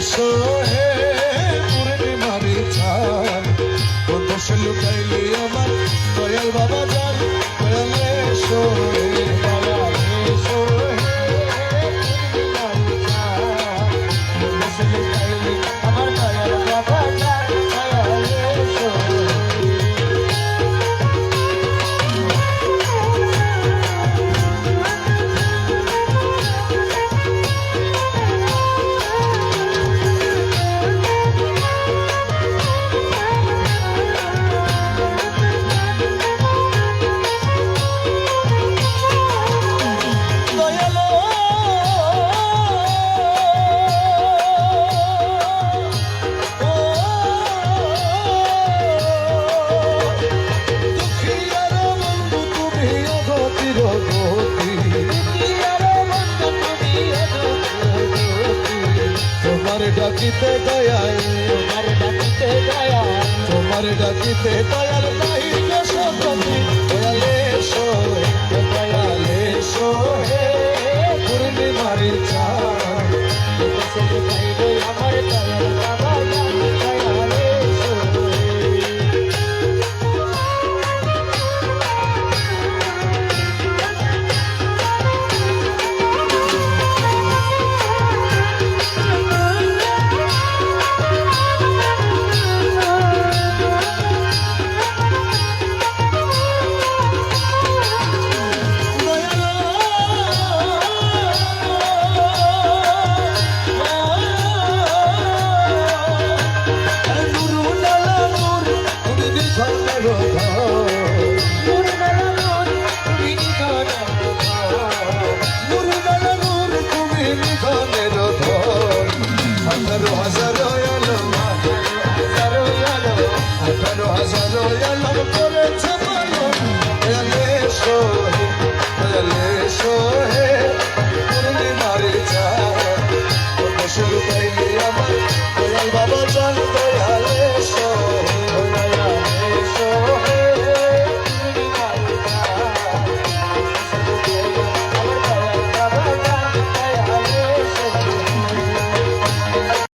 এসো হে পূর্ণিমারি কত সে লুকাইলে আমার দয়াল বাবা ডাকিতে দয়াল তোমার ডাকিতে দয়াল তোমার ডাকিতে দয়াল। হাজারো হাজারো আলম হাজারো আলম আঠারো হাজারো আলম করেছে পালন দয়ালে সোহে দয়ালে সোহে পূর্ণিমারি চাঁদ বসে লুকাইলে আমার দয়াল বাবা চান, দয়ালে সোহে